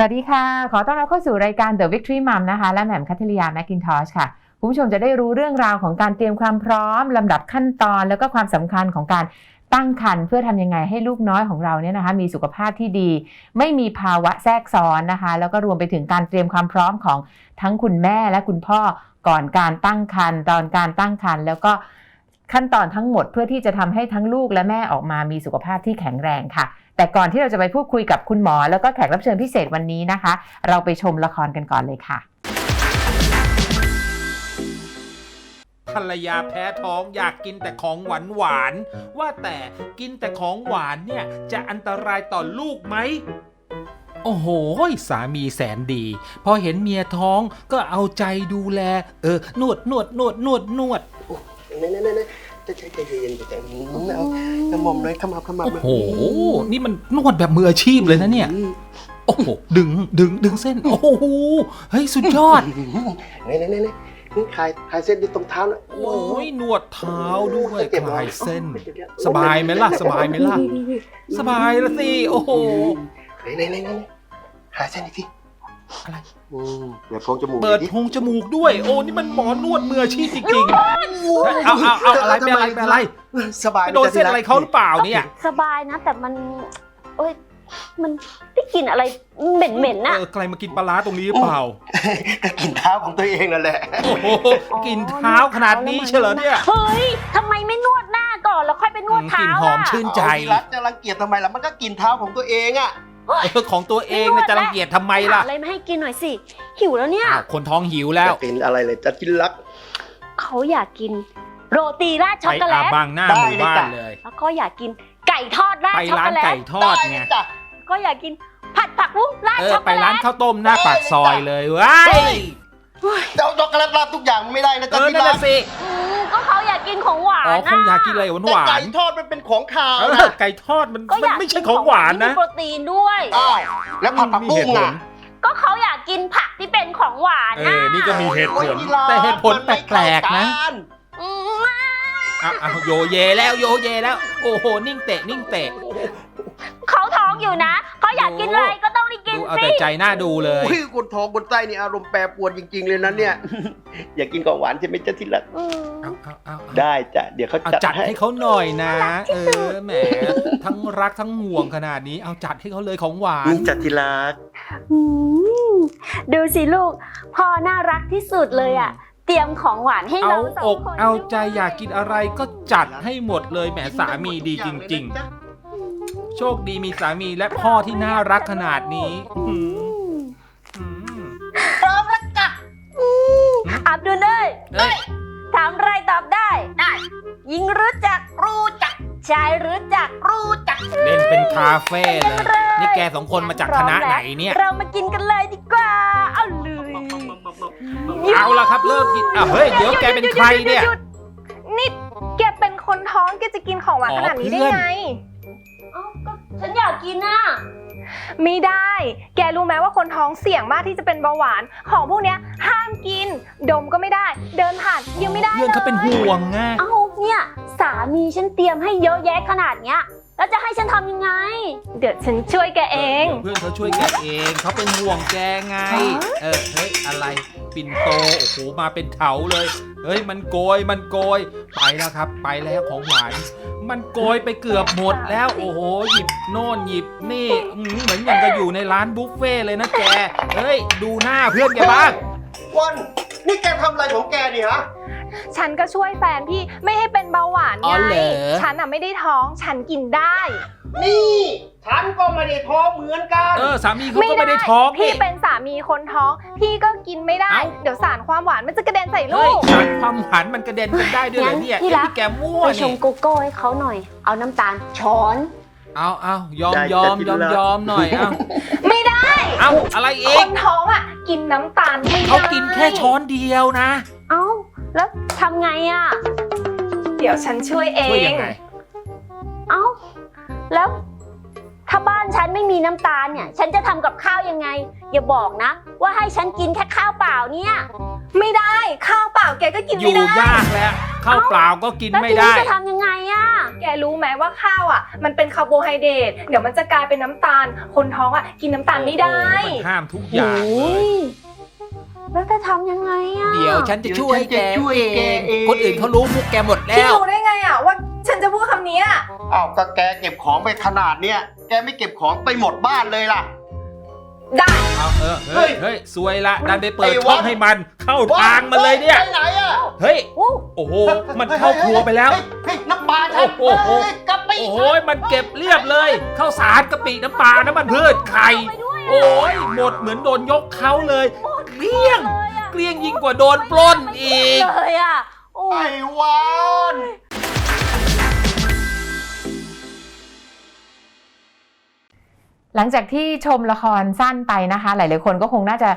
สวัสดีค่ะ ขอต้อนรับเข้าสู่รายการ The Victory Mom นะคะ และแหม่มคัทริยาแมคกินทอชค่ะ คุณผู้ชมจะได้รู้เรื่องราวของการเตรียมความพร้อมลำดับขั้นตอน แล้วก็ความสำคัญของการตั้งครรภ์เพื่อทำยังไงให้ลูกน้อยของเราเนี่ยนะคะมีสุขภาพที่ดี ไม่มีภาวะแทรกซ้อนนะคะ แล้วก็รวมไปถึงการเตรียมความพร้อมของทั้งคุณแม่และคุณพ่อก่อนการตั้งครรภ์ตอนการตั้งครรภ์แล้วก็ ขั้นตอนทั้งหมดเพื่อที่จะทำให้ทั้งลูกและแม่ออกมามีสุขภาพที่แข็งแรงค่ะ แต่ก่อนที่เราจะไปพูดคุยกับคุณหมอ แล้วก็แขกรับเชิญพิเศษวันนี้นะคะ เราไปชมละครกันก่อนเลยค่ะภรรยาแพ้ท้องอยากกินแต่ของหวานหวาน ว่าแต่กินแต่ของหวานเนี่ย จะอันตรายต่อลูกไหม โอ้โห สามีแสนดี พอเห็นเมียท้องก็เอาใจดูแล เออนวดนวดนวดนวดนวด นี่นี่นี่จะใจใจเย็นๆใจเย็นๆเอากระหม่อมเลยขมับขมับโอ้โห นี่มันนวดแบบมืออาชีพเลยนะเนี่ย โอ้โห ดึง ดึง ดึงเส้น โอ้โห เฮ้ย สุดยอดนี่นี่นี่นี่คลายคลายเส้นที่ตรงเท้านะโอ้ยนวดเท้าด้วยคลายเส้น สบายไหมล่ะ สบายไหมล่ะ สบายล้วสิ โอ้โหนี่นี่นี่นี่คลายเส้นอีกที อะไรอืมเดี๋ยวโพรงจมูกเปิดอีกโพรงจมูกด้วย โอ้นี่มันหมอนวดมืออาชีพจริงๆเอาเอาเอาอะไรเป็นอะไรเป็นอะไรสบายไปโดนเส้นอะไรเขาหรือเปล่าเนี่ยสบายนะ แต่มันเอ้ยมันได้กลิ่นอะไรเหม็นๆน่ะเออใครมากินปลาร้าตรงนี้หรือเปล่าก็กินเท้าของตัวเองนั่นแหละ โอ้โหกินเท้าขนาดนี้เฉลอเนี่ยเฮ้ยทำไมไม่นวดหน้าก่อนแล้วค่อยไปนวดกเท้าลิ่นหอมอะชื่นใจเอาที่รักจะรังเกียจทำไมล่ะมันก็กินเท้าของตัวเองอะ เออของตัวเองเนี่ยจะรังเกียจทำไมล่ะหาอะไรมาให้กินหน่อยสิ หิวแล้วเนี่ย อ้าวคนท้องหิวแล้วจะกินอะไรเลยจะกินรัก เขาอยากกิน โรตีราดช็อกไปโกแลอาตบางหน้าหได้มู่เลยบ้าจ้ะนเลย แล้วก็อยากกินไก่ทอดราดไปช็อกร้าโกนแลไก่ตทอดไงจ้ะก็อยากกินผัดผักบุ้งราดเออช็อกโกไปแลร้านตข้าวต้มหน้าปากซอยเลยว้ายจะเอาช็อกโกแลตราดทุกอย่างไม่ได้นะเอจ๊ะอที่นั่นรัน่ะกสิ อืมก็เขาอยาก กินของหวานอ๋อคงอยากะกินอะไรหวานแต่หวาไก่นทอดมันเป็นของขาวเออนะไก่ทอดมันก็มัอนยากไม่กิใช่ของหวานนะที่มีโปรตีนด้วย อ้าวแล้วผัดผักบุ้งอะ ก็เขาอยากกินผักที่เป็นของหวานเอนะอนี่ก็มีเหตุผโอ้ยลที่รักแต่เหตุผลมันไม่แปลกๆนะเข้ากันอืมอะอะโยเยแล้วโยเยแล้ว โอ้โห นิ่งเตะ นิ่งเตะ เขาท้องอยู่นะเขาอยากกินอะไรก็ต้องได้กินดูเอาสิแต่ใจหน้าดูเลย อุ้ยคนท้องคนไส้นี่อารมณ์แปรปรวนจริง ๆ เลยนะเนี่ย อยากกินของหวานใช่ไหมจ๊ะที่รักอืม เอาเอาเอาเอาได้จ้ะเดี๋ยวเขาเอาจัดจัดให้ ให้เขาหน่อยนะ เออแหมทั้งรักทั้งห่วงขนาดนี้ เอาจัดให้เขาเลยของหวาน นี่จัดที่รัก อืมดูสิลูก พ่อน่ารักที่สุดเลยอะ เตรียมของหวานให้เอาเราสอองกคนเอาใจอยากกินอะไรก็จัดให้หมดเลยแหมสามีดีจริง ๆ โชคดีมีสามีและพ่อที่น่ารักขนาดนี้อืมอืมพร้อมแล้วจ้ะอับดุลเลยเอ้ยถามอะไรตอบได้ ได้หญิงรู้จัก รู้จัก ชายรู้จัก รู้จัก เล่นเป็นคาเฟ่เลย นี่แกสองคนมาจากคณะไหนเนี่ย เรามากินกันเลยดีกว่า เอาเลยเอาละครับเริ่มกินอะเฮ้ยเดี๋ยวแกเป็นใครเนี่ยนี่แกเป็นคนท้องแกจะกินของหวานอ๋อขนาดนี้ได้เพื่อนไง เอ้าก็ ฉันอยากกินน่ะไม่ได้ แกรู้ไหมว่าคนท้องเสี่ยงมากที่จะเป็นเบาหวาน ของพวกเนี้ยห้ามกิน ดมก็ไม่ได้ เดินผ่านยังไม่ได้เพื่อนเขาเป็นห่วงไงเอ้าเนี่ยสามีฉันเตรียมให้เยอะแยะขนาดเนี้ย แล้วจะให้ฉันทำยังไง เดี๋ยวฉันช่วยแกเอง เพื่อนเขาช่วยแกเองเขาเป็นห่วงแกไง เออเฮ้ยอะไรปิ่นโตโอ้โหมาเป็นเถาเลยเฮ้ยมันโกยมันโกยไปแล้วครับ ไปแล้วของหวาน มันโกยไปเกือบหมดแล้วโอ้โหหยิบโน่นหยิบนี่อื้อหือเหมือนอย่างกับอยู่ในร้านบุฟเฟ่ต์เลยนะแกเฮ้ยดูหน้าเพื่อนแกบ้างวันนี่แกทำอะไรของแกเนี่ยฮะฉันก็ช่วยแฟนพี่ไม่ให้เป็นเบาหวานอ๋ไงอเหรอฉันอะไม่ได้ท้องฉันกินได้ นี่ฉันก็ไม่ได้ท้องเหมือนกันเออสามีเขาก็ไม่ได้ท้องพี่นี่ เป็นสามีคนท้อง พี่ก็กินไม่ได้ เอ้า เดี๋ยวสารความหวานมันจะกระเด็นใส่ลูเฮ้ยกสารความหวานมันกระเด็นกันได้ด้วยเหรอเนี่ยที่รัก นี่แกมั่วไปชนี่งโกโก้ให้เขาหน่อย เอาน้ำตาลช้อน เอาเอายอมได้ยอมจะกินยอมละ ยอมหน่อยเอาไม่ได้ เอาอะไรเอคงนท้องอะ กินน้ำตาลไม่ได้เขากินแค่ช้อนเดียวนะเอ้า แล้วทำไงอะ เดี๋ยวฉันช่วยเอช่วยงยังไงเอ้า แล้ว ถ้าบ้านฉันไม่มีน้ำตาลเนี่ย ฉันจะทำกับข้าวยังไง อย่าบอกนะ ว่าให้ฉันกินแค่ข้าวเปล่าเนี่ยไม่ได้ข้าวเปล่าแกก็กินอไม่ยู่ได้ ยากแล้วข้าวเปล่าก็กินแล้วไม่ทีนี้ได้ จะทำยังไงอะแกรู้ไหมว่าข้าวอะ มันเป็นคาร์โบไฮเดรตเดี๋ยวมันจะกลายเป็นน้ำตาล คนท้องอะกินน้ำตาลไม่ได้มันห้ามทุกอย่างเลยแล้วจะทำยังไงอะ เดี๋ยวฉันจะช่วยแกเดี๋ยวฉันจะช่วยแกเอง คนอื่นเขารู้มุกแกหมดพี่แล้วรู้ได้ไงอะว่า ฉันจะพูดคำนี้อะอ้าวก็แกเก็บของไปขนาดเนี้ย แกไม่เก็บของไปหมดบ้านเลยล่ะ ได้ เอาเออเฮ้ยเฮ้ยซวยละดันไปเปิดไอ้ช่องวะให้มันเข้าทางมันเลยเนี่ย ไปไหนอะเฮ้ยโอ้โอ้โห มันเข้าครัวไปแล้ว เฮ้ยเฮ้ยน้ำปลาฉันโอ้โห เฮ้ยกลับไปโอ้ยมันเก็บเรียบเลยข้าวสารกะปิน้ำปลาน้ำมันพืชไข่ไปด้วยโอ้ยหมดเหมือนโดนยกเขาเลย เกลี้ยงเลยอะเกลี้ยงยิ่งกว่าโดนปล้นอีก เลยอะโอ้ไอ้ย วาน หลังจากที่ชมละครสั้นไปนะคะ หลาย ๆ คนก็คงน่าจะ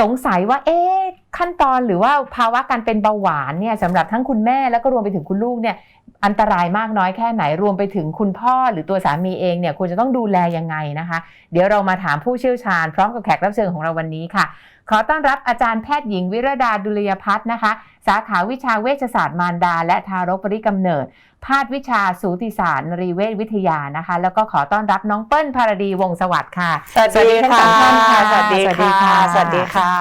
สงสัยว่า เอ๊ะขั้นตอนหรือว่าภาวะการเป็นเบาหวานเนี่ยสำหรับทั้งคุณแม่แล้วก็รวมไปถึงคุณลูกเนี่ยอันตรายมากน้อยแค่ไหนรวมไปถึงคุณพ่อหรือตัวสามีเองเนี่ยควรจะต้องดูแลยังไงนะคะ เดี๋ยวเรามาถามผู้เชี่ยวชาญ พร้อมกับแขกรับเชิญของเราวันนี้ค่ะ ขอต้อนรับอาจารย์แพทย์หญิงวิรดาดุลยพัฒน์นะคะ สาขาวิชาเวชศาสตร์มารดา และทารกปริกำเนิด ภาควิชาสูติศาสตร์นรีเวชวิทยานะคะ แล้วก็ขอต้อนรับน้องเปิ้ลภารดีวงศ์สวัสดิ์ค่ะ สวัสดีทั้งค่ะสองท่านค่ะสวัสดีค่ะ สวัสดีค่ะ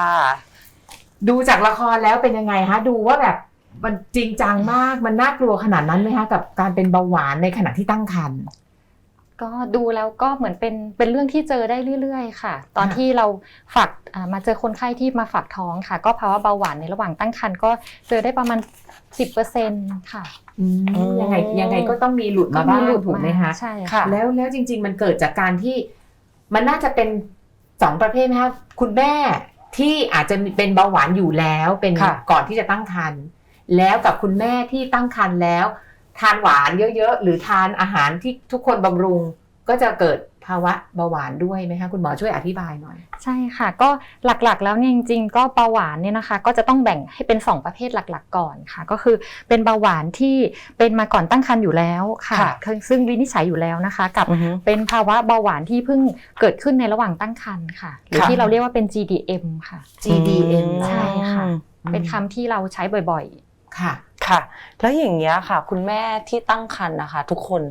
ดูจากละครแล้วเป็นยังไงคะดูว่าแบบมันจริงจังมากมันน่ากลัวขนาดนั้นไหมคะกับการเป็นเบาหวานในขณะที่ตั้งครรภ์ ก็ดูแล้วก็เหมือนเป็นเป็นเรื่องที่เจอได้เรื่อยๆ ค่ะ ตอนค่ะที่เราฝากอ่ามาเจอคนไข้ที่มาฝากท้องค่ะ ก็ภาวะเบาหวานในระหว่างตั้งครรภ์ก็เจอได้ประมาณ 10%ค่ะอืมยังไงยังไงก็ต้องมีหลุดมาบ้างถูกไหมคะใช่ค่ะค่ะ แล้วแล้วจริง ๆ มันเกิดจากการที่มันน่าจะเป็นสองประเภทไหมคะคุณแม่ที่อาจจะมีเป็นเบาหวานอยู่แล้วเป็นค่ะก่อนที่จะตั้งครรภ์แล้วกับคุณแม่ที่ตั้งครรภ์แล้ว ทานหวานเยอะๆ หรือทานอาหารที่ทุกคนบำรุงก็จะเกิดภาวะเบาหวานด้วยไหมคะคุณหมอช่วยอธิบายหน่อย ใช่ค่ะก็หลักๆแล้วเนี่ยจริง ๆ ก็เบาหวานเนี่ยนะคะ ก็จะต้องแบ่งให้เป็น 2 ประเภทหลักๆ ก่อนค่ะ ก็คือเป็นเบาหวานที่เป็นมาก่อนตั้งครรภ์อยู่แล้วค่ะค่ะซึ่งวินิจฉัยอยู่แล้วนะคะ กับอือฮึเป็นภาวะเบาหวานที่เพิ่งเกิดขึ้นในระหว่างตั้งครรภ์ค่ะ หรือค่ะ ที่เราเรียกว่าเป็น GDM ค่ะ GDM ใช่ค่ะอืมเป็นคำที่เราใช้บ่อย ค่ะ ค่ะ แล้วอย่างเงี้ยค่ะ คุณแม่ที่ตั้งครรภ์นะคะ ทุกคน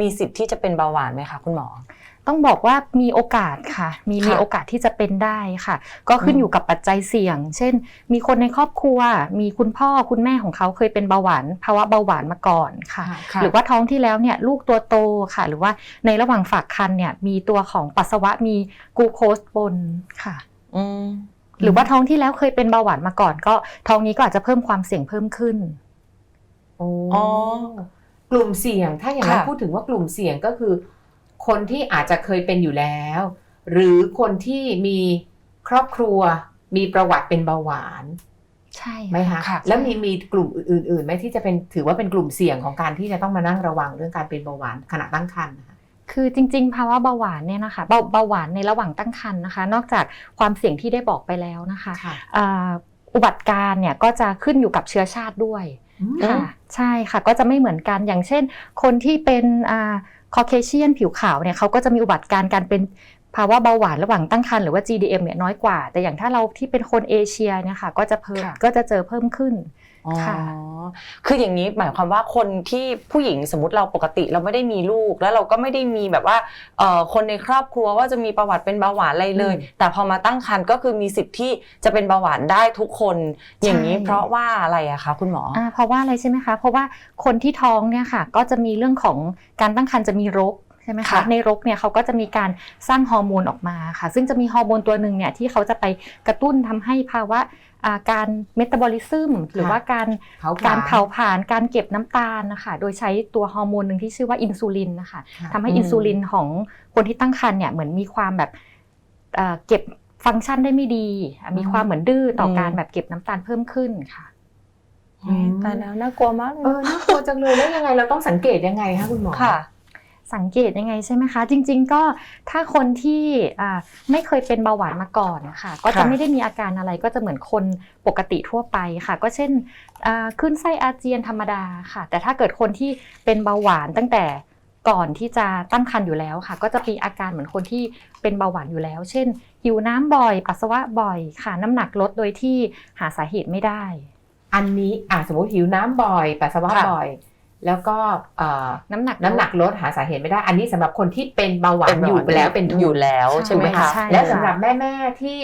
มีสิทธิ์ที่จะเป็นเบาหวานไหมคะคุณหมอๆต้องบอกว่ามีโอกาสค่ะ มีค่ะมีโอกาสที่จะเป็นได้ค่ะ ก็ขึ้นอืมอยู่กับปัจจัยเสี่ยง เช่น มีคนในครอบครัว มีคุณพ่อคุณแม่ของเขาเคยเป็นเบาหวานภาวะเบาหวานมาก่อนค่ะค่ะหรือว่าท้องที่แล้วเนี่ยลูกตัวโตค่ะ หรือว่าในระหว่างฝากครรภ์เนี่ยมีตัวของปัสสาวะมีกลูโคสปนค่ะ อืม หรือว่าท้องที่แล้วเคยเป็นเบาหวานมาก่อน ก็ท้องนี้ก็อาจจะเพิ่มความเสี่ยงเพิ่มขึ้นโอ้อ๋อกลุ่มเสี่ยงถ้าอย่างนั้นค่ะพูดถึงว่ากลุ่มเสี่ยงก็คือ คนที่อาจจะเคยเป็นอยู่แล้ว หรือคนที่มีครอบครัว มีประวัติเป็นเบาหวาน ใช่ไหมคะค่ะแล้วมีมีกลุ่มอื่นๆไหมที่จะเป็นถือว่าเป็นกลุ่มเสี่ยงของการที่จะต้องมานั่งระวังเรื่องการเป็นเบาหวานขณะตั้งครรภ์นะคะ คือจริงๆภาวะเบาหวานเนี่ยนะคะเบาเบาหวานในระหว่างตั้งครรภ์นะคะ นอกจากความเสี่ยงที่ได้บอกไปแล้วนะคะค่ะอ่าอุบัติการณ์เนี่ยก็จะขึ้นอยู่กับเชื้อชาติด้วยอืมค่ะใช่ค่ะก็จะไม่เหมือนกันอย่างเช่น คนที่เป็นอ่าคอเคเชียนผิวขาวเนี่ยเขาก็จะมีอุบัติการณ์การเป็นภาวะเบาหวานระหว่างตั้งครรภ์หรือว่า GDM เนี่ยน้อยกว่า แต่อย่างถ้าเราที่เป็นคนเอเชียเนี่ยค่ะก็จะเพิ่มค่ะก็จะเจอเพิ่มขึ้น อ๋อค่ะคืออย่างนี้หมายความว่าคนที่ผู้หญิงสมมติเราปกติเราไม่ได้มีลูก แล้วเราก็ไม่ได้มีแบบว่าเอ่อคนในครอบครัวว่าจะมีประวัติเป็นเบาหวานอะไรเลยอืมแต่พอมาตั้งครรภ์ก็คือมีสิทธิ์ที่จะเป็นเบาหวานได้ทุกคนอย่างนี้ใช่เพราะว่าอะไรอะคะคุณหมอออ่าเพราะว่าอะไรใช่ไหมคะเพราะว่าคนที่ท้องเนี่ยค่ะก็จะมีเรื่องของการตั้งครรภ์จะมีรกใช่ไหมคะค่ะในรกเนี่ยเขาก็จะมีการสร้างฮอร์โมนออกมาค่ะ ซึ่งจะมีฮอร์โมนตัวหนึ่งเนี่ยที่เขาจะไปกระตุ้นทำให้ภาวะอ่า การเมตาบอลิซึมหรือว่าการเผาผลาญการเผาผลาญการเก็บน้ำตาลนะคะโดยใช้ตัวฮอร์โมนหนึ่งที่ชื่อว่าอินซูลินนะคะค่ะทำให้อืมอินซูลินของคนที่ตั้งครรภ์เนี่ยเหมือนมีความแบบเอ่อเก็บฟังก์ชันได้ไม่ดีอะมีความเหมือนดื้อต่ออมการแบบเก็บน้ำตาลเพิ่มขึ้นค่ะอืมตายแล้วน่ากลัวมากเลเอยอน่ากลัวจังเลยแล้วยังไงเราต้องสังเกตยังไงคะคุณหมอค่ะ สังเกตยังไงใช่ไหมคะ จริง ๆ ก็ถ้าคนที่อ่าไม่เคยเป็นเบาหวานมาก่อนค่ะก็จะค่ะไม่ได้มีอาการอะไรก็จะเหมือนคนปกติทั่วไปค่ะ ก็เช่นอ่าขึ้นไส้อาเจียนธรรมดาค่ะ แต่ถ้าเกิดคนที่เป็นเบาหวานตั้งแต่ก่อนที่จะตั้งครรภ์อยู่แล้วค่ะ ก็จะมีอาการเหมือนคนที่เป็นเบาหวานอยู่แล้ว เช่นหิวน้ำบ่อย ปัสสาวะบ่อยค่ะ น้ำหนักลดโดยที่หาสาเหตุไม่ได้ อันนี้อะสมมติหิวน้ำบ่อย ปัสสาวะค่ะบ่อย แล้วก็เอ่อน้ำหนักน้ำหนักลดหาสาเหตุไม่ได้ อันนี้สำหรับคนที่เป็นเบาหวานอยู่ไปแล้วเป็นทุนอยู่แล้วใช่ไหมถูกคะใช่และสำหรับแม่แม่ๆที่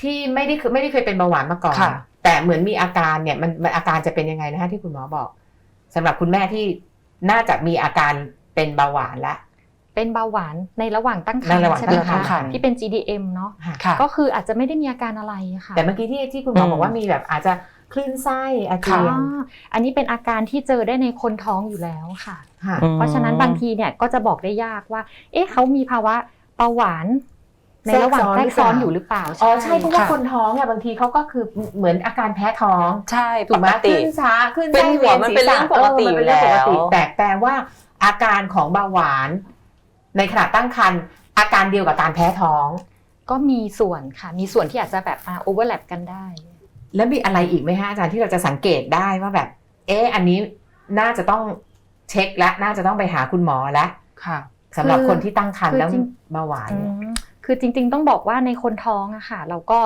ที่ไม่ได้เคยไม่ได้เคยเป็นเบาหวานมาก่อนค่ะแต่เหมือนมีอาการเนี่ยมันมันอาการจะเป็นยังไงนะคะที่คุณหมอบอกสำหรับคุณแม่ที่น่าจะมีอาการเป็นเบาหวานแล้วเป็นเบาหวานในระหว่างตั้งครในรระหภ์ว่างใช่ไหมตั้งครคะรภ์ที่เป็น GDM เนาะค่ะก็คืออาจจะไม่ได้มีอาการอะไรค่ะแต่เมื่อกี้ที่ที่คุณหมออืมบอกว่ามีแบบอาจจะ คลื่นไส้อาเจีอ๋ยนออันนี้เป็นอาการที่เจอได้ในคนท้องอยู่แล้วค่ะค่ะ เพราะฉะนั้นบางทีเนี่ยก็จะบอกได้ยากว่า เอ๊ะเขามีภาวะเบาหวานในระหว่างแทแทรรกกซ้ซ้ออนนหรืออยู่หรือเปล่าอ๋อใช่เพราะว่าค่ะคนท้องเนี่ยบางทีเขาก็คือเหมือนอาการแพ้ท้องใช่ถูกไหมปกติขึ้นช้าขึ้นเป็นหัวมันเป็นเรื่องปกติเมันเป็นเรื่องปกติอยู่แล้วแต่แต่ว่าอาการของเบาหวาน ในขณะตั้งครรภ์อาการเดียวกับการแพ้ท้อง ก็มีส่วนค่ะมีส่วนที่อาจจะแบบมาโอเวอร์แลปกันได้ แล้วมีอะไรอีกไหมฮะอาจารย์ที่เราจะสังเกตได้ว่าแบบ เอ๊ะอันนี้น่าจะต้องเช็คและน่าจะต้องไปหาคุณหมอและค่ะสำหรับคือคนที่ตั้งครรภ์คือแล้วจริงเบาหวานอืเนี่ยมคือจริง ๆ ต้องบอกว่าในคนท้องอะค่ะ เราก็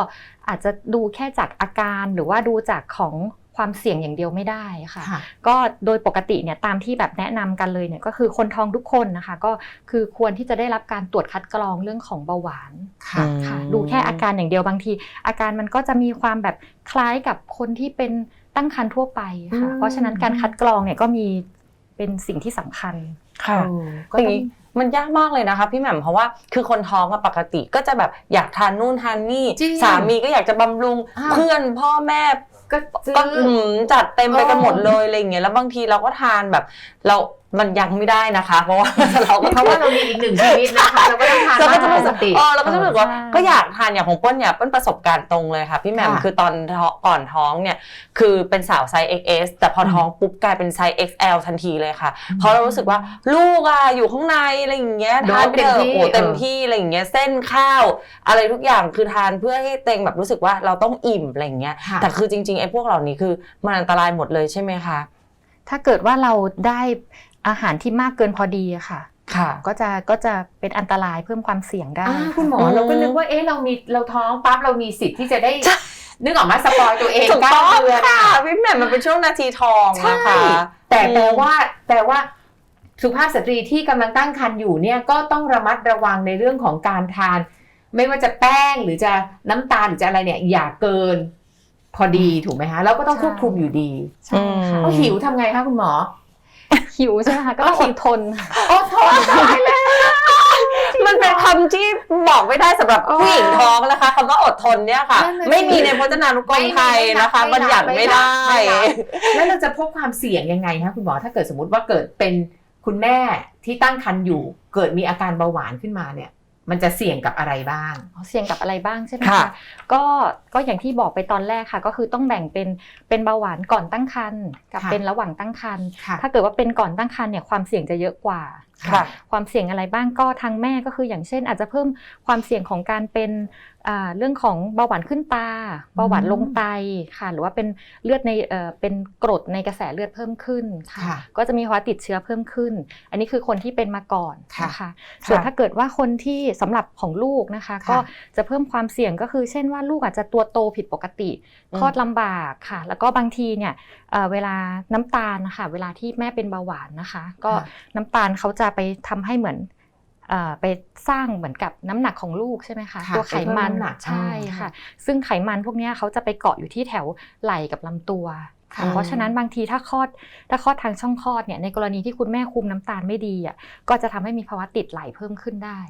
อาจจะดูแค่จากอาการหรือว่าดูจากของ ความเสี่ยงอย่างเดียวไม่ได้ค่ะค่ะ ก็โดยปกติเนี่ยตามที่แบบแนะนำกันเลยเนี่ยก็คือคนท้องทุกคนนะคะ ก็คือควรที่จะได้รับการตรวจคัดกรองเรื่องของเบาหวานค่ะค่ะดูแค่อาการอย่างเดียวบางที อาการมันก็จะมีความแบบคล้ายกับคนที่เป็นตั้งครรภ์ทั่วไปค่ะอืมเพราะฉะนั้นการคัดกรองเนี่ยก็มีเป็นสิ่งที่สำคัญค่ะเออก็อย่างต้องนี้มันยากมากเลยนะคะพี่แหม่มเพราะว่าคือคนท้องอะปกติก็จะแบบอยากทานนู่นทานนี่จริงสามีก็อยากจะบำรุงอ่าเพื่อนพ่อแม่ ก็ซื้อก็หืมจัดเต็มไปกันหมดเลยอะไรอย่างเงี้ยแล้วบางทีเราก็ทานแบบ เรา มันยังไม่ได้นะคะ เพราะว่าเราก็เพราะว่าเรามีอีกหนึ่งชีวิตนะคะเราก็ต้องทานเราก็จะบ้างรู้สึสกติเออเราก็จะรู้สึกว่าใช่ก็อยากทานอย่างของเปิ้ลเนี่ยเปิ้ลประสบการณ์ตรงเลยค่ะพี่แหม่มค่ะคือตอนท้องก่อนท้องเนี่ยคือเป็นสาวไซส์ XS แต่พอท้องปุ๊บกลายเป็นไซส์ XL ทันทีเลยค่ะ เพราะเรารู้สึกว่าลูกอะอยู่ข้างในอะไรอย่างเงี้ยโดนทานไปเถเต็มอะที่โอ้เต็มเออที่อะไรอย่างเงี้ยเส้นข้าว อะไรทุกอย่างคือทานเพื่อให้เต็งแบบรู้สึกว่าเราต้องอิ่มอะไรอย่างเงี้ยค่ะแต่คือจริงๆไอ้พวกเหล่านี้คือมันอันตรายหมดเลยใช่ไหมคะถ้าเกิดว่าเราได้ อาหารที่มากเกินพอดีอะค่ะค่ะก็จะก็จะเป็นอันตรายเพิ่มความเสี่ยงได้อ่าคุณหมออืมเราก็นึกว่าเอ๊ะเรามีเราท้องปั๊บเรามีสิทธิ์ที่จะได้นึกออกมาสปอยตัวเองถูกเก้าต้องเดือนค่ะพี่แหม่มมันเป็นช่วงนาทีทองใช่นะคะแต่แปลว่าแปลว่าสุภาพสตรีที่กำลังตั้งครรภ์อยู่เนี่ยก็ต้องระมัดระวังในเรื่องของการทาน ไม่ว่าจะแป้งหรือจะน้ำตาลหรือจะอะไรเนี่ย อย่าเกิน พอดีถูกไหมคะเราก็ต้องใช่ควบคุมอยู่ดีใช่ค่ะเอาหิวทำไงคะคุณหมอ หิวใช่ไหมคะก็ต้องอดทนโอ้ทนได้เลยมันเป็นคำที่บอกไม่ได้สำหรับผู้หญิงท้องนะคะคำว่าอดทนเนี่ยค่ะนั่นน่ะสิไม่มีในพจนานุกรมไทยนะคะไม่บัญรับญัติไม่ได้ไม่รับแล้วเราจะพบความเสี่ยงยังไงคะคุณหมอถ้าเกิดสมมติว่าเกิดเป็นคุณแม่ที่ตั้งครรภ์อยู่ เกิดมีอาการเบาหวานขึ้นมาเนี่ย มันจะเสี่ยงกับอะไรบ้างอ๋อเสี่ยงกับอะไรบ้างใช่ไหมค่ะคะก็ก็อย่างที่บอกไปตอนแรกค่ะ ก็คือต้องแบ่งเป็นเป็นเบาหวานก่อนตั้งครรภ์กับค่ะเป็นระหว่างตั้งครรภ์ค่ะถ้าเกิดว่าเป็นก่อนตั้งครรภ์เนี่ยความเสี่ยงจะเยอะกว่า ค่ะความเสี่ยงอะไรบ้างก็ทางแม่ก็คืออย่างเช่น อาจจะเพิ่มความเสี่ยงของการเป็นอ่าเรื่องของเบาหวานขึ้นตาเบาหวานลงไตค่ะหรือว่าเป็นเลือดในเอ่อเป็นกรดในกระแสเลือดเพิ่มขึ้นค่ะค่ะก็จะมีภาวะติดเชื้อเพิ่มขึ้น อันนี้คือคนที่เป็นมาก่อนค่ะนะคะส่วนถ้าเกิดว่าคนที่สำหรับของลูกนะคะค่ะก็จะเพิ่มความเสี่ยงก็คือ เช่นว่าลูกอาจจะตัวโตผิดปกติอืมคลอดลำบากค่ะ แล้วก็บางทีเนี่ยเอ่อเวลาน้ำตาลนะคะเวลาที่แม่เป็นเบาหวานนะคะ ก็ค่ะน้ำตาลเขาจะไปทำให้เหมือนเอ่อไปสร้างเหมือนกับน้ำหนักของลูกใช่ไหมคะค่ะตัวไขมันไปเพิ่มน้ำหนักใช่อ่าค่ะ ซึ่งไขมันพวกเนี้ยเขาจะไปเกาะอยู่ที่แถวไหล่กับลำตัวค่ะเพราะฉะนั้นบางทีถ้าคลอดถ้าคลอดทางช่องคลอดเนี่ยในกรณีที่คุณแม่คุมน้ำตาลไม่ดีอะก็จะทำให้มีภาวะติดไหลเพิ่มขึ้นได้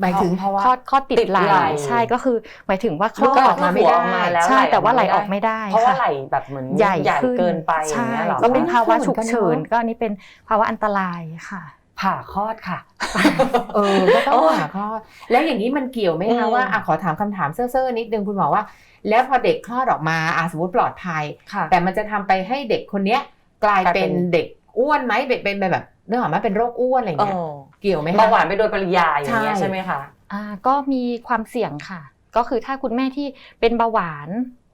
หมายถึงเพราะว่าคลอดคลอดติดติดไหลไหล่ใช่ก็คือหมายถึงว่าคลลูอกดก็ออกมาไม่ได้หัวออกมาแล้วใช่ไหลแต่ว่าไหลออออกกไม่ไม่ได้ได้เพราะว่าค่ไหลแบบเหมือนใหญ่ใหญ่ขึ้นเกินไปอย่างใช่เงี้ยเหรอก็เป็นภาวะเหมืฉุอนกกันเนอะเฉินก็อันนี้เป็นภาวะอันตรายค่ะ ผ่าคลอดค่ะเออก็ต้องหาข้อแล้วอย่างนี้มันเกี่ยวไหมอืคะมว่าอะขอถามคำถามเซ่อๆนิดนึงคุณหมอว่า แล้วพอเด็กคลอดออกมาอะสมมติปลอดภัยค่ะแต่มันจะทำไปให้เด็กคนเนี้ยกลายกลายเป็เป็นนเด็กอ้วนไหมเป็นเป็นแบบ เรื่องของมันเป็นโรคอ้วนอะไรเอเงี้ยอเกี่ยวไหมคะเบาหวานไปโดยปริยายอย่างเงี้ยใช่ใช่ไหมคะอ่าก็มีความเสี่ยงค่ะ ก็คือถ้าคุณแม่ที่เป็นเบาหวาน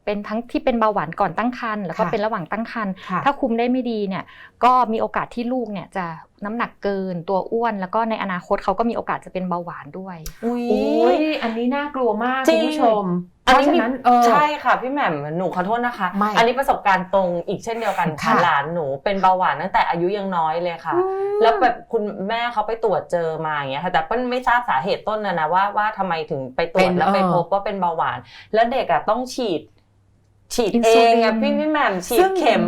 เป็นทั้งที่เป็นเบาหวานก่อนตั้งครรภ์แล้วก็ค่ะเป็นระหว่างตั้งครรภ์ค่ะถ้าคุมได้ไม่ดีเนี่ยก็มีโอกาสที่ลูกเนี่ยจะน้ำหนักเกินตัวอ้วน แล้วก็ในอนาคตเขาก็มีโอกาสจะเป็นเบาหวานด้วยอุ้ยโอ้ยอันนี้น่ากลัวมากจริคุณงผู้ชมเพอันราะนี้ฉะมีนั้นเออใช่ค่ะพี่แหม่มหนูขอโทษนะคะไม่อันนี้ประสบการณ์ตรงอีกเช่นเดียวกันค่ะค่ะหลานหนูเป็นเบาหวานตั้งแต่อายุยังน้อยเลยค่ะ แล้วแบบคุณแม่เขาไปตรวจเจอมาอย่างเงี้ยค่ะแต่เปิ้ลไม่ทราบสาเหตุต้นนะนะว่าว่าทำไมถึงไปตรวเป็จนแล้วไปเออพบว่าเป็นเบาหวาน แล้วเด็กอะต้องฉีด ฉีดอินเอซูงลินอะพี่พี่แหม่มฉีซึ่ดงเข็ม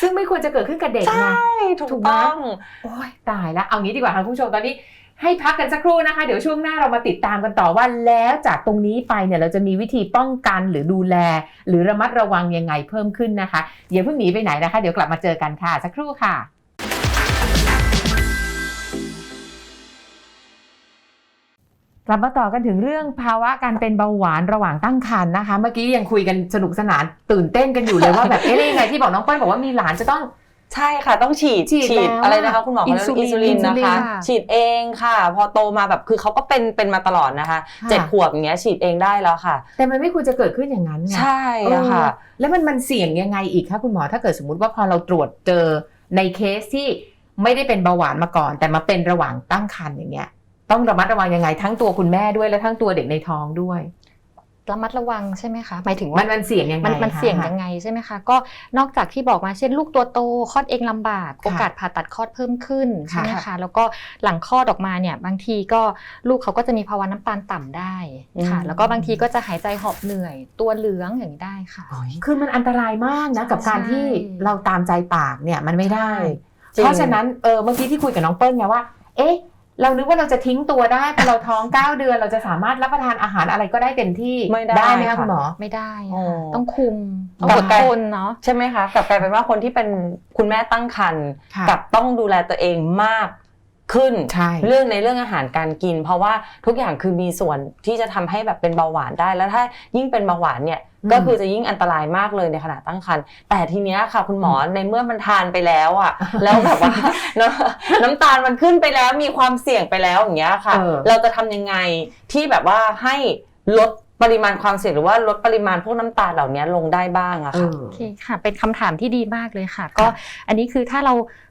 ซึ่งไม่ควรจะเกิดขึ้นกับเด็กไงใช่ถูถูกกไหมต้องโอ้ยตายแล้วเอางี้ดีกว่าค่ะคุณผู้ชมตอนนี้ให้พักกันสักครู่นะคะ เดี๋ยวช่วงหน้าเรามาติดตามกันต่อว่าแล้วจากตรงนี้ไปเนี่ยเราจะมีวิธีป้องกันหรือดูแล หรือระมัดระวังยังไงเพิ่มขึ้นนะคะอย่าเพิ่งหนีไปไหนนะคะ เดี๋ยวกลับมาเจอกันค่ะสักครู่ค่ะ กลับมาต่อกันถึงเรื่องภาวะการเป็นเบาหวานระหว่างตั้งครรภ์นะคะ เมื่อกี้ยังคุยกันสนุกสนานตื่นเต้นกันอยู่เลยว่าแบบเอ๊ะยังไงที่บอกน้องเปิ้ลบอกว่ามีหลานจะต้องใช่ค่ะต้องฉีดฉีดแล้วอะไรนะคะคุณหมอเขาเรียกอิอินนซูซูลิลินนนะคะค่ะฉีดเองค่ะ พอโตมาแบบคือเขาก็เป็นเป็นมาตลอดนะคะค่ะเจ็ดขวบอย่างเงี้ยฉีดเองได้แล้วค่ะ แต่มันไม่ควรจะเกิดขึ้นอย่างนั้นไงใช่อะค่ะเออแล้วมันมันเสี่ยงยังไงอีกคะคุณหมอถ้าเกิดสมมุติว่าพอเราตรวจเจอในเคสที่ไม่ได้เป็นเบาหวานมาก่อน แต่มาเป็นระหว่างตั้งครรภ์อย่างเงี้ย ต้องระมัดระวังยังไง ทั้งตัวคุณแม่ด้วยและทั้งตัวเด็กในท้องด้วยระมัดระวังใช่ไหมคะหมายถึงมัว่านมันเสี่ยงยังไงมันมันคะเสี่ยงยังไงใช่ไหมคะก็นอกจากที่บอกมาเช่นลูกตัวโตคลอดเองลำบากค่ะโอกาสผ่าตัดคลอดเพิ่มขึ้นใช่ไหมค่ะคะแล้วก็หลังคลอดออกมาเนี่ยบางทีก็ลูกเขาก็จะมีภาวะน้ำตาลต่ำได้ค่ะอืมแล้วก็บางทีก็จะหายใจหอบเหนื่อย ตัวเหลืองอย่างนี้ได้ค่ะ คือมันอันตรายมากนะกับการที่ใช่เราตามใจปากเนี่ยมันไม่ได้จริงเพราะฉะนั้นเออเมื่อกี้ที่คุยกับน้องเปิ้ลไงว่า เอ๊ะ เรานึกว่าเราจะทิ้งตัวได้พอเราท้อง 9 เดือนเราจะสามารถรับประทานอาหารอะไรก็ได้เต็มที่ไม่ได้ไหมคะค่ะคุณหมอไม่ได้โอ้ค่ะต้องคุมต้องกลัอบดกลายทนเนาะใช่ไหมคะกลับกลายเป็นว่าคนที่เป็นคุณแม่ตั้งครรภ์ค่ะกับต้องดูแลตัวเองมากขึ้นใช่เรื่องในเรื่องอาหารการกิน เพราะว่าทุกอย่างคือมีส่วนที่จะทำให้แบบเป็นเบาหวานได้ แล้วถ้ายิ่งเป็นเบาหวานเนี่ยอืม ก็คือจะยิ่งอันตรายมากเลยในขณะตั้งครรภ์แต่ทีเนี้ยค่ะคุณหมอในเมื่อมันทานไปแล้วอะ แล้วแบบว่าน้ำน้ำตาลมันขึ้นไปแล้วมีความเสี่ยงไปแล้วอย่างเงี้ยค่ะเออเราจะทำยังไงที่แบบว่าให้ลดปริมาณความเสี่ยงหรือว่าลดปริมาณพวกน้ำตาลเหล่านี้ลงได้บ้างอะเอค่ะอโอเคค่ะ เป็นคำถามที่ดีมากเลยค่ะ ก็อันนี้คือถ้าเราเอ่อ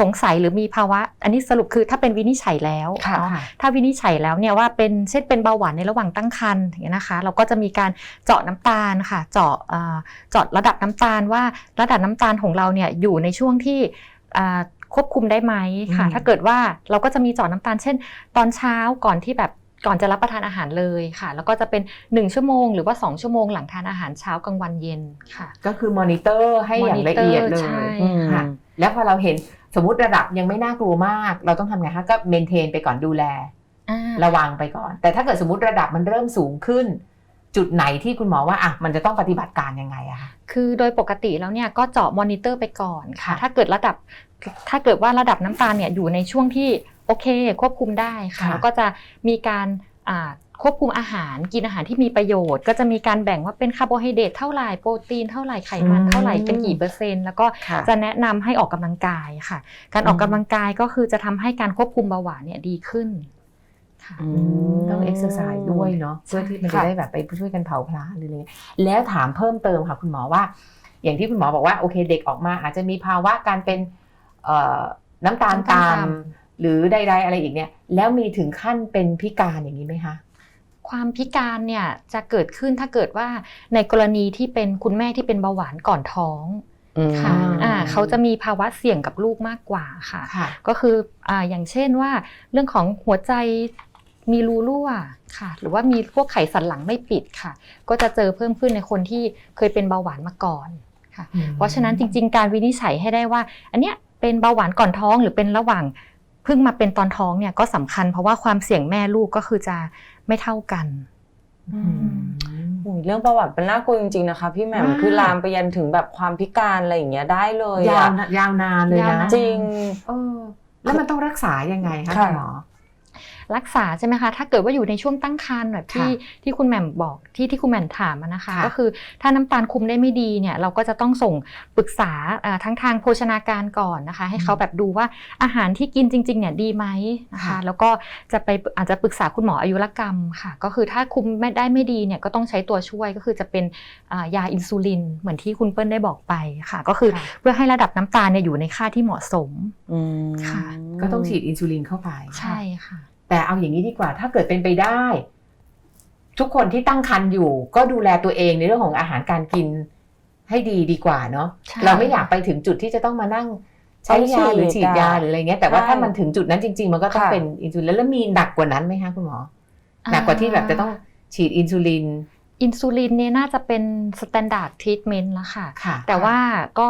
สงสัยหรือมีภาวะ อันนี้สรุปคือถ้าเป็นวินิจฉัยแล้วค่ะเนาะถ้าวินิจฉัยแล้วเนี่ยว่าเป็นเช่นเป็นเบาหวานในระหว่างตั้งครรภ์อย่างเงี้ยนะคะ เราก็จะมีการเจาะน้ำตาลค่ะ เจาะเอ่อเจาะระดับน้ำตาลว่าระดับน้ำตาลของเราเนี่ยอยู่ในช่วงที่อ่าควบคุมได้ไหมค่ะอืมถ้าเกิดว่าเราก็จะมีเจาะน้ำตาล เช่น ตอนเช้าก่อนที่แบบ ก่อนจะรับประทานอาหารเลยค่ะ แล้วก็จะเป็น 1 ชั่วโมงหรือว่า 2 ชั่วโมงหลังทานอาหารเช้ากลางวันเย็นค่ะ ก็คือมอนิเตอร์ให้อย่างละเอียดเลใช่ยค่ะแล้วพอเราเห็นสมมติระดับยังไม่น่ากลัวมาก เราต้องทำไงคะก็เมนเทนไปก่อนดูแลอ่าระวังไปก่อน แต่ถ้าเกิดสมมติระดับมันเริ่มสูงขึ้น จุดไหนที่คุณหมอว่าอะมันจะต้องปฏิบัติการยังไงอะคะคือโดยปกติแล้วเนี่ยก็เจาะมอนิเตอร์ไปก่อนค่ะค่ะถ้าเกิดระดับถ้าเกิดว่าระดับน้ำตาลเนี่ยอยู่ในช่วงที่โอเค ควบคุมได้ค่ะค่ะแล้วก็จะมีการอ่าควบคุมอาหารกินอาหารที่มีประโยชน์ ก็จะมีการแบ่งว่าเป็นคาร์โบไฮเดรตเท่าไหร่โปรตีนเท่าไหร่ไขมันเท่าไหร่เป็นกี่เปอร์เซ็นต์แล้วก็ค่ะจะแนะนำให้ออกกำลังกายค่ะ การออกกำลังกายก็คือจะทำให้การควบคุมเบาหวานเนี่ยดีขึ้นค่ะอืต้องเอ็กซ์ไซส์ด้วยเนาะเพื่อที่มันจะค่ะได้แบบไปช่วยกันเผาผลาญหรืออะไรเงี้ยแล้วถามเพิ่มเติมค่ะคุณหมอว่า อย่างที่คุณหมอบอกว่าโอเคเด็กออกมาอาจจะมีภาวะการเป็นเอ่อ น้ำตาลน้ำตาลต่ำต่หรือใดๆอะไรอีกเนี่ย แล้วมีถึงขั้นเป็นพิการอย่างนี้ไหมคะความพิการเนี่ยจะเกิดขึ้นถ้าเกิดว่าในกรณีที่เป็นคุณแม่ที่เป็นเบาหวานก่อนท้องค่ะอืมอ่าเขาจะมีภาวะเสี่ยงกับลูกมากกว่าค่ะค่ะ ก็คืออ่าอย่างเช่นว่า เรื่องของหัวใจมีรูรั่วค่ะ หรือว่ามีพวกไขสันหลังไม่ปิดค่ะ ก็จะเจอเพิ่มขึ้นในคนที่เคยเป็นเบาหวานมาก่อนค่ะ เพราะฉะนั้นจริง ๆ การวินิจฉัยให้ได้ว่า อันเนี้ย เป็นเบาหวานก่อนท้องหรือเป็นระหว่างเพิ่งมาเป็นตอนท้องเนี่ยก็สำคัญ เพราะว่าความเสี่ยงแม่ลูกก็คือจะไม่เท่ากันอืมโอ้ยเรื่องประวัติเป็นน่ากลัวจริงๆนะคะ พี่แหม่มมากคือลามไปยันถึงแบบความพิการอะไรอย่างเงี้ยได้เลยยาวอะนะยาวนานเลยยาวนะนานจริงเออแล้วมันต้องรักษายังไงคะค่ะคุณหมอรักษาใช่ไหมคะ ถ้าเกิดว่าอยู่ในช่วงตั้งครรภ์แบบที่ที่คุณแหม่มบอกที่ที่คุณแหม่มถามอะนะคะค่ะก็คือถ้าน้ำตาลคุมได้ไม่ดีเนี่ยเราก็จะต้องส่งปรึกษาอ่าทั้งทางโภชนาการก่อนนะคะ ให้เขาแบบดูว่าอาหารที่กินจริงๆเนี่ยดีไหมนะคะค่ะแล้วก็จะไปอาจจะปรึกษาคุณหมออายุรกรรมค่ะ ก็คือถ้าคุมไม่ได้ไม่ดีเนี่ยก็ต้องใช้ตัวช่วยก็คือจะเป็นอ่ายาอินซูลินเหมือนที่คุณเปิ้ลได้บอกไปค่ะ ก็คือค่ะเพื่อให้ระดับน้ำตาลเนี่ยอยู่ในค่าที่เหมาะสมอืมค่ะก็ต้องฉีดอินซูลินเข้าไปใช่ค่ะ แต่เอาอย่างนี้ดีกว่า ถ้าเกิดเป็นไปได้ ทุกคนที่ตั้งครรภ์อยู่ ก็ดูแลตัวเองในเรื่องของอาหารการกินให้ดีดีกว่าเนาะใช่เราไม่อยากไปถึงจุดที่จะต้องมานั่งใช้ยาหรือฉีดยาหรืออะไรเงี้ยแต่ว่าใช่ถ้ามันถึงจุดนั้นจริง ๆ มันก็ต้องค่ะเป็นอินซูลินแล้วมีหนักกว่านั้นไหมคะคุณหมอหนักกว่าที่แบบจะต้องฉีดอินซูลินอินซูลินเนี่ยน่าจะเป็นสแตนดาร์ดทรีทเมนต์แล้วค่ะค่ะแต่ว่าก็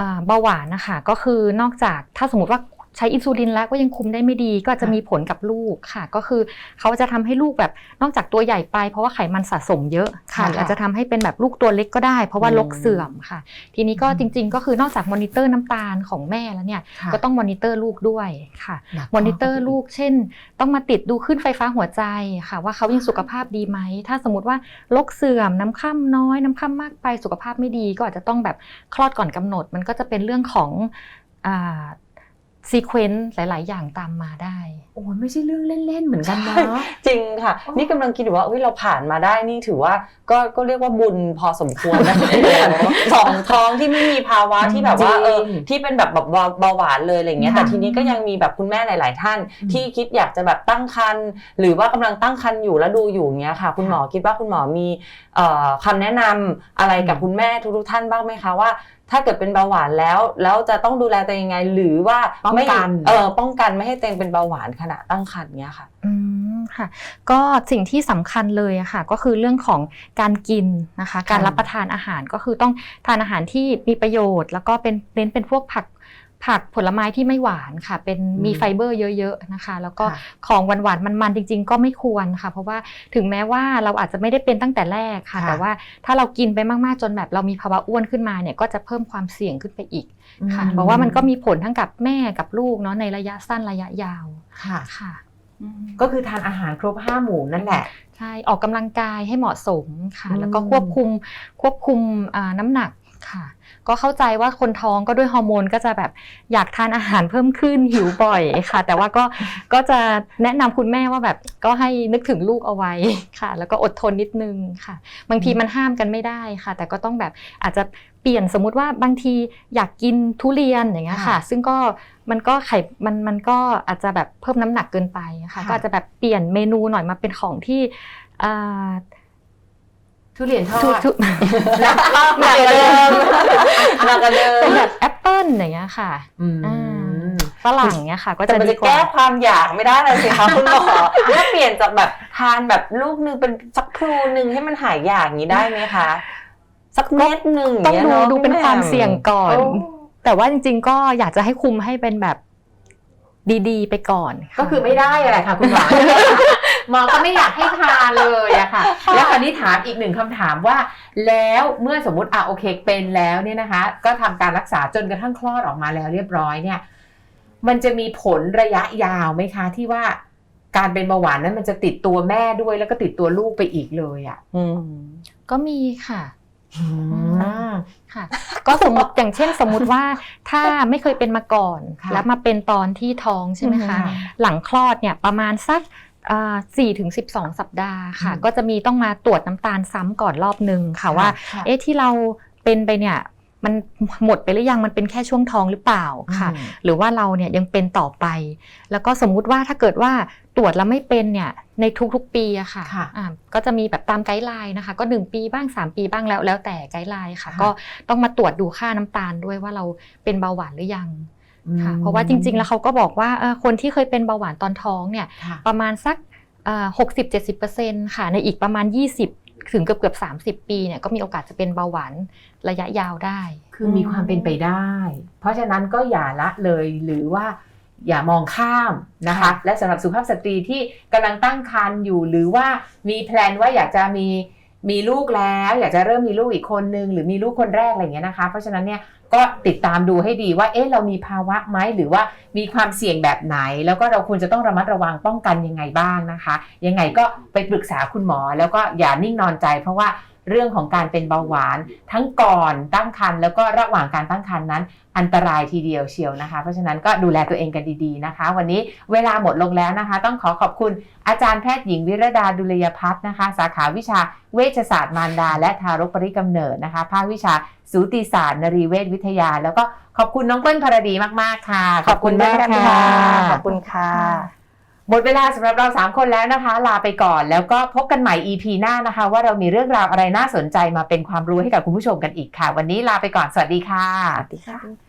อ่าเบาหวานนะคะก็คือนอกจากถ้าสมมติว่า ใช้อินซูลินแล้วก็ยังคุมได้ไม่ดี ก็จะมีผลกับลูกค่ะ ก็คือเขาจะทำให้ลูกแบบนอกจากตัวใหญ่ไป เพราะว่าไขมันสะสมเยอะค่ะค่ะหรืออาจจะทำให้เป็นแบบลูกตัวเล็กก็ได้ เพราะว่าอืมลกเสื่อมค่ะ ทีนี้ก็อืมจริง ๆ ก็คือนอกจากมอนิเตอร์น้ำตาลของแม่แล้วเนี่ยค่ะก็ต้องมอนิเตอร์ลูกด้วยค่ะหนักมอนิเตอร์ลูก เช่น ต้องมาติดดูขึ้นไฟฟ้าหัวใจค่ะ ว่าเขายังสุขภาพดีไหมถ้าสมมติว่าลกเสื่อมน้ำค่ำน้อยน้ำค่ำมากไปสุขภาพไม่ดี ก็อาจจะต้องแบบคลอดก่อนกำหนด มันก็จะเป็นเรื่องของอ่า ซีเควนซ์หลาย ๆ อย่างตามมาได้ โอ้ยไม่ใช่เรื่องเล่น ๆ เหมือนกันเนาะจริงค่ะ นี่กำลังคิดอยู่ว่าเอ้ยเราผ่านมาได้นี่ถือว่าก็ก็เรียกว่าบุญพอสมควรนะสองท้องที่ไม่มีภาวะที่แบบว่าเออจริงที่เป็นแบบแบบเบาเบาหวานเลยอะไรเงี้ยค่ะแต่ทีนี้ก็ยังมีแบบคุณแม่หลาย ๆ ท่านอืมที่คิดอยากจะแบบตั้งครรภ์หรือว่ากำลังตั้งครรภ์อยู่แล้วดูอยู่เงี้ยค่ะ คุณหมอคิดว่าคุณหมอมีเอ่อคำแนะนำอะไรกับอืมคุณแม่ทุก ๆ ท่านบ้างไหมคะว่าถ้าเกิดเป็นเบาหวานแล้ว แล้วจะต้องดูแลตัวเองยังไง หรือว่าป้องไม่กันเออป้องกันไม่ให้ตัวเองเป็นเบาหวานขณะตั้งครรภ์เนี้ยค่ะ อืมค่ะ ก็สิ่งที่สำคัญเลยอะค่ะ ก็คือเรื่องของการกินนะคะ การรับประทานอาหารก็คือต้องทานอาหารที่มีประโยชน์ แล้วก็เป็นเน้นเป็นพวกผัก ผักผลไม้ที่ไม่หวานค่ะ เป็นมีอืมไฟเบอร์เยอะๆนะคะ แล้วก็ค่ะของหวานๆมันๆจริง ๆ ก็ไม่ควรค่ะ เพราะว่าถึงแม้ว่าเราอาจจะไม่ได้เป็นตั้งแต่แรกค่ะค่ะ แต่ว่าถ้าเรากินไปมากๆจนแบบเรามีภาวะอ้วนขึ้นมาเนี่ยก็จะเพิ่มความเสี่ยงขึ้นไปอีกค่ะเพราะว่ามันก็มีผลทั้งกับแม่กับลูกเนาะในระยะสั้นระยะยาวค่ะค่ะอืมก็คือทานอาหารครบห้าหมู่นั่นแหละใช่ออกกำลังกายให้เหมาะสมค่ะอืมแล้วก็ควบคุมควบคุมอ่าน้ำหนักค่ะ ก็เข้าใจว่าคนท้องก็ด้วยฮอร์โมนก็จะแบบอยากทานอาหารเพิ่มขึ้นหิวบ่อยค่ะ แต่ว่าก็ก็จะแนะนำคุณแม่ว่าแบบก็ให้นึกถึงลูกเอาไว้ค่ะ แล้วก็อดทนนิดนึงค่ะ บางทีมันห้ามกันไม่ได้ค่ะ แต่ก็ต้องแบบอาจจะเปลี่ยนสมมุติว่าบางทีอยากกินทุเรียนอย่างเงี้ยค่ะค่ะซึ่งก็มันก็ไข่มันมันก็อาจจะแบบเพิ่มน้ำหนักเกินไปค่ะค่ะ ก็อาจจะแบบเปลี่ยนเมนูหน่อยมาเป็นของที่อ่า ทุเรียนทอทุดทุหนักกว่าเดิมหนักกว่าเดิเป็นมแบบแอปเปิ้ลอย่างเงี้ยค่ะอืมอ่าฝรั่งเงี้ยค่ะ ก็แต่จะมันดีจะกว่าแก้ความอยากไม่ได้เลยสิคะคุณหมอถ้าเปลี่ยนจากแบบทานแบบลูกหนึงเป็นสักครูหนึ่งให้มันหายอยากอย่างนี้ได้ไหมคะสักเม็ดหนึ่งต้องย่าดูเยะดูเป็นความเสี่ยงก่อนโแต่ว่าจริง ๆ ก็อยากจะให้คุมให้เป็นแบบดีๆ ไปก่อนค่ะก็คือไม่ได้อะไรค่ะคุณหมอ หมอก็ไม่อยากให้ทานเลยอะค่ะ แล้วคราวนี้ถามอีกหนึ่งคำถามว่า แล้วเมื่อสมมติอะโอเคเป็นแล้วเนี่ยนะคะ ก็ทำการรักษาจนกระทั่งคลอดออกมาแล้วเรียบร้อยเนี่ย มันจะมีผลระยะยาวไหมคะที่ว่าการเป็นเบาหวานนั้นมันจะติดตัวแม่ด้วยแล้วก็ติดตัวลูกไปอีกเลยอะอืมก็มีค่ะอืมค่ะ ก็สมมติอย่างเช่นสมมุติว่าถ้าไม่เคยเป็นมาก่อนค่ะแล้วมาเป็นตอนที่ท้องใช่ไหมคะอืมหลังคลอดเนี่ยประมาณสัก สี่ถึงสิบสองสัปดาห์ค่ะอืมก็จะมีต้องมาตรวจน้ำตาลซ้ำก่อนรอบหนึ่งค่ะว่าค่ะเอ๊ะที่เราเป็นไปเนี่ยมันหมดไปหรือยังมันเป็นแค่ช่วงท้องหรือเปล่าค่ะอืมหรือว่าเราเนี่ยยังเป็นต่อไป แล้วก็สมมุติว่าถ้าเกิดว่าตรวจแล้วไม่เป็นเนี่ยในทุกๆปีอะค่ะค่ะอ่าก็จะมีแบบตามไกด์ไลน์นะคะ ก็ 1 ปีบ้าง 3 ปีบ้างแล้วแล้วแต่ไกด์ไลน์ค่ะค่ะก็ต้องมาตรวจดูค่าน้ำตาลด้วยว่าเราเป็นเบาหวานหรือยัง ค่ะเพราะว่าจริง ๆ แล้วเขาก็บอกว่าเอ่อคนที่เคยเป็นเบาหวานตอนท้องเนี่ยค่ะประมาณสักหกสิบเจ็ดสิบเปอร์เซ็นต์ค่ะในอีกประมาณ20ถึงเกือบเกือบสามสิบปีเนี่ยก็มีโอกาสจะเป็นเบาหวานระยะยาวได้ คือมีความเป็นไปได้ เพราะฉะนั้นก็อย่าละเลยหรือว่าอย่ามองข้ามนะคะค่ะและสำหรับสุภาพสตรีที่กำลังตั้งครรภ์อยู่หรือว่ามีแพลนว่าอยากจะมี มีลูกแล้ว อยากจะเริ่มมีลูกอีกคนนึงหรือมีลูกคนแรกอะไรเงี้ยนะคะ เพราะฉะนั้นเนี่ยก็ติดตามดูให้ดีว่าเอ๊ะเรามีภาวะไหมหรือว่ามีความเสี่ยงแบบไหน แล้วก็เราควรจะต้องระมัดระวังป้องกันยังไงบ้างนะคะ ยังไงก็ไปปรึกษาคุณหมอแล้วก็อย่านิ่งนอนใจเพราะว่า เรื่องของการเป็นเบาหวาน ทั้งก่อนตั้งครรภ์แล้วก็ระหว่างการตั้งครรภ์นั้น อันตรายทีเดียวเชียวนะคะ เพราะฉะนั้นก็ดูแลตัวเองกันดีๆนะคะ วันนี้เวลาหมดลงแล้วนะคะ ต้องขอขอบคุณอาจารย์แพทย์หญิงวิรดาดุลยพัฒน์นะคะ สาขาวิชาเวชศาสตร์มารดา และทารกปริกำเนิดนะคะ ภาควิชาสูติศาสตร์นรีเวชวิทยา แล้วก็ขอบคุณน้องเปิ้ลพรดีมากๆค่ะ ขอบคุณมากค่ะขอบคุณค่ะ หมดเวลาสำหรับเรา 3 คนแล้วนะคะ ลาไปก่อนแล้วก็พบกันใหม่ EP หน้านะคะ ว่าเรามีเรื่องราวอะไรน่าสนใจมาเป็นความรู้ให้กับคุณผู้ชมกันอีกค่ะ วันนี้ลาไปก่อนสวัสดีค่ะ สวัสดีค่ะ